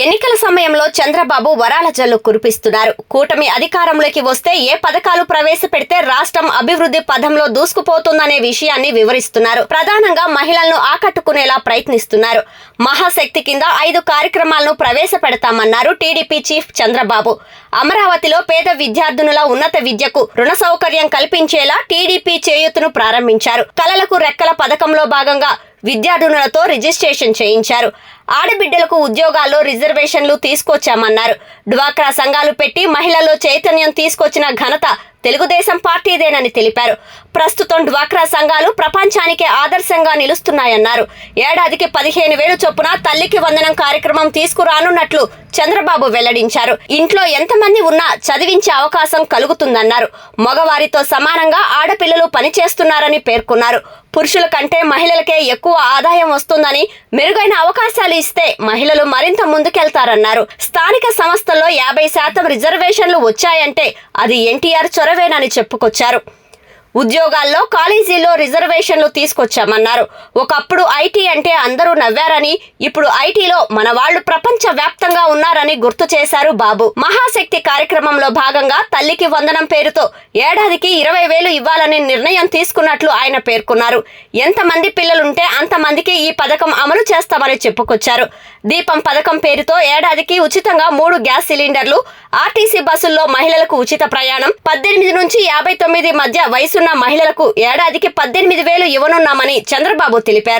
ఎన్నికల సమయంలో చంద్రబాబు వరాల జల్లు కురిపిస్తున్నారు. కూటమి అధికారంలోకి వస్తే ఏ పథకాలు ప్రవేశపెడితే రాష్ట్రం అభివృద్ధి పథంలో దూసుకుపోతుందనే విషయాన్ని వివరిస్తున్నారు. ప్రధానంగా మహిళలను ఆకట్టుకునేలా ప్రయత్నిస్తున్నారు. మహాశక్తి కింద ఐదు కార్యక్రమాలను ప్రవేశపెడతామన్నారు టీడీపీ చీఫ్ చంద్రబాబు. అమరావతిలో పేద విద్యార్థినుల ఉన్నత విద్యకు రుణ సౌకర్యం కల్పించేలా టీడీపీ చేయూతను ప్రారంభించారు. కలలకు రెక్కల పథకంలో భాగంగా విద్యార్థినులతో రిజిస్ట్రేషన్ చేయించారు. ఆడబిడ్డలకు ఉద్యోగాల్లో రిజర్వేషన్లు తీసుకొచ్చామన్నారు. డ్వాక్రా సంఘాలు పెట్టి మహిళల్లో చైతన్యం తీసుకొచ్చిన ఘనత తెలుగుదేశం పార్టీదేనని తెలిపారు. ప్రస్తుతం డ్వాక్రా సంఘాలు ప్రపంచానికే ఆదర్శంగా నిలుస్తున్నాయన్నారు. ఏడాదికి పదిహేను వేలు చొప్పున తల్లికి వందనం కార్యక్రమం తీసుకురానున్నట్లు చంద్రబాబు వెల్లడించారు. ఇంట్లో ఎంతమంది ఉన్నా చదివించే అవకాశం కలుగుతుందన్నారు. మగవారితో సమానంగా ఆడపిల్లలు పనిచేస్తున్నారని పేర్కొన్నారు. పురుషుల కంటే మహిళలకే ఎక్కువ ఆదాయం వస్తుందని మెరుగైన అవకాశాలు ఇస్తే మహిళలు మరింత ముందుకెళ్తారన్నారు. స్థానిక సంస్థల్లో యాభై శాతం రిజర్వేషన్లు వచ్చాయంటే అది ఎన్టీఆర్ చొరవేనని చెప్పుకొచ్చారు. ఉద్యోగాల్లో కాలేజీలో రిజర్వేషన్లు తీసుకొచ్చామన్నారు. ఒకప్పుడు ఐటీ అంటే అందరూ నవ్వారని ఇప్పుడు ఐటీలో మన వాళ్ళు ప్రపంచ వ్యాప్తంగా ఉన్నారని గుర్తు చేశారు బాబు. మహాశక్తి కార్యక్రమంలో భాగంగా తల్లికి వందనం పేరుతో ఏడాదికి ఇరవై వేలు ఇవ్వాలని నిర్ణయం తీసుకున్నట్లు ఆయన పేర్కొన్నారు. ఎంతమంది పిల్లలుంటే అంతమందికి ఈ పథకం అమలు చేస్తామని చెప్పుకొచ్చారు. దీపం పథకం పేరుతో ఏడాదికి ఉచితంగా మూడు గ్యాస్ సిలిండర్లు ఆర్టీసీ బస్సుల్లో మహిళలకు ఉచిత ప్రయాణం పద్దెనిమిది నుంచి యాభై తొమ్మిది మధ్య వయసు మహిళలకు ఏడాదికి పద్దెనిమిది వేలు ఇవ్వనున్నామని చంద్రబాబు తెలిపారు.